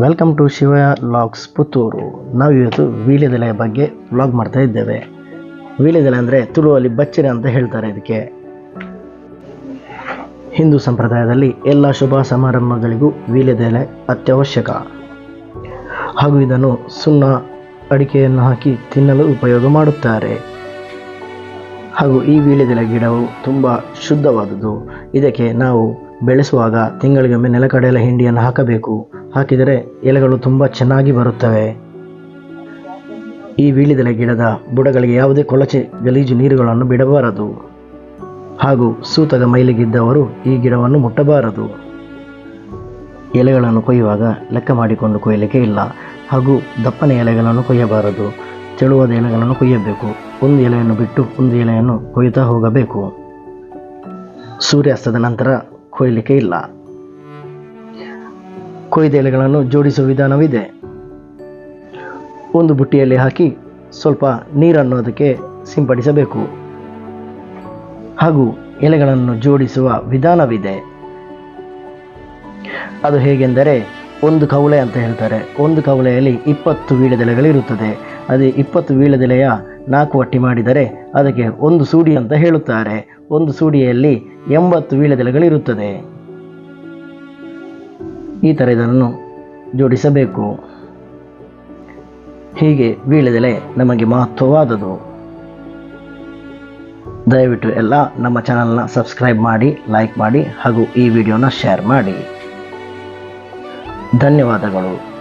Welcome to Shiva logs Puttur. ನಾವು ಇವತ್ತು ವೀಳ್ಯದೆಲೆಯ ಬಗ್ಗೆ ವ್ಲಾಗ್ ಮಾಡ್ತಾ ಇದ್ದೇವೆ. ವೀಳ್ಯದೆಲೆ ಅಂದರೆ ತುಳುವಲ್ಲಿ ಬಚ್ಚಿರ ಅಂತ ಹೇಳ್ತಾರೆ ಇದಕ್ಕೆ. ಹಿಂದೂ ಸಂಪ್ರದಾಯದಲ್ಲಿ ಎಲ್ಲ ಶುಭ ಸಮಾರಂಭಗಳಿಗೂ ವೀಳ್ಯದೆಲೆ ಅತ್ಯವಶ್ಯಕ. ಹಾಗೂ ಇದನ್ನು ಸುಣ್ಣ ಅಡಿಕೆಯನ್ನು ಹಾಕಿ ತಿನ್ನಲು ಉಪಯೋಗ ಮಾಡುತ್ತಾರೆ. ಹಾಗೂ ಈ ವೀಳ್ಯದೆಲೆ ಗಿಡವು ತುಂಬ ಶುದ್ಧವಾದುದು ಇದಕ್ಕೆ ನಾವು ಬೆಳೆಸುವಾಗ ತಿಂಗಳಿಗೊಮ್ಮೆ ನೆಲಕಡಲೆ ಹಿಂಡಿಯನ್ನು ಹಾಕಬೇಕು. ಹಾಕಿದರೆ ಎಲೆಗಳು ತುಂಬ ಚೆನ್ನಾಗಿ ಬರುತ್ತವೆ. ಈ ವೀಳಿದೆಲೆ ಗಿಡದ ಬುಡಗಳಿಗೆ ಯಾವುದೇ ಕೊಳಚೆ, ಗಲೀಜು ನೀರುಗಳನ್ನು ಬಿಡಬಾರದು. ಹಾಗೂ ಸೂತಕ ಮೈಲಿಗಿದ್ದವರು ಈ ಗಿಡವನ್ನು ಮುಟ್ಟಬಾರದು. ಎಲೆಗಳನ್ನು ಕೊಯ್ಯುವಾಗ ಲೆಕ್ಕ ಮಾಡಿಕೊಂಡು ಕೊಯ್ಯಲಿಕ್ಕೆ ಇಲ್ಲ. ಹಾಗೂ ದಪ್ಪನೆ ಎಲೆಗಳನ್ನು ಕೊಯ್ಯಬಾರದು. ತೆಳುವಾದ ಎಲೆಗಳನ್ನು ಕೊಯ್ಯಬೇಕು. ಒಂದು ಎಲೆಯನ್ನು ಬಿಟ್ಟು ಒಂದು ಎಲೆಯನ್ನು ಕೊಯ್ಯುತ್ತಾ ಹೋಗಬೇಕು. ಸೂರ್ಯಾಸ್ತದ ನಂತರ ಕೊಯ್ಯಲಿಕ್ಕೆ ಇಲ್ಲ. ಕೊಯ್ದ ಎಲೆಗಳನ್ನು ಜೋಡಿಸುವ ವಿಧಾನವಿದೆ. ಒಂದು ಬುಟ್ಟಿಯಲ್ಲಿ ಹಾಕಿ ಸ್ವಲ್ಪ ನೀರನ್ನು ಅದಕ್ಕೆ ಸಿಂಪಡಿಸಬೇಕು. ಹಾಗೂ ಎಲೆಗಳನ್ನು ಜೋಡಿಸುವ ವಿಧಾನವಿದೆ. ಅದು ಹೇಗೆಂದರೆ ಒಂದು ಕವಲೆ ಅಂತ ಹೇಳ್ತಾರೆ. ಒಂದು ಕವಲೆಯಲ್ಲಿ ಇಪ್ಪತ್ತು ವೀಳದೆಲೆಗಳಿರುತ್ತದೆ ಅದೇ ಇಪ್ಪತ್ತು ವೀಳ್ಯದೆಲೆಯ ನಾಲ್ಕು ವಟ್ಟಿ ಮಾಡಿದರೆ ಅದಕ್ಕೆ ಒಂದು ಸೂಡಿ ಅಂತ ಹೇಳುತ್ತಾರೆ. ಒಂದು ಸೂಡಿಯಲ್ಲಿ ಎಂಬತ್ತು ವೀಳ್ಯದೆಲೆಗಳಿರುತ್ತದೆ. ಈ ಥರ ಇದನ್ನು ಜೋಡಿಸಬೇಕು. ಹೀಗೆ ವೀಳ್ಯದೆಲೆ ನಮಗೆ ಮಹತ್ವವಾದದು ದಯವಿಟ್ಟು ಎಲ್ಲ ನಮ್ಮ ಚಾನಲ್ನ ಸಬ್ಸ್ಕ್ರೈಬ್ ಮಾಡಿ, ಲೈಕ್ ಮಾಡಿ ಹಾಗೂ ಈ ವಿಡಿಯೋನ ಶೇರ್ ಮಾಡಿ. ಧನ್ಯವಾದಗಳು.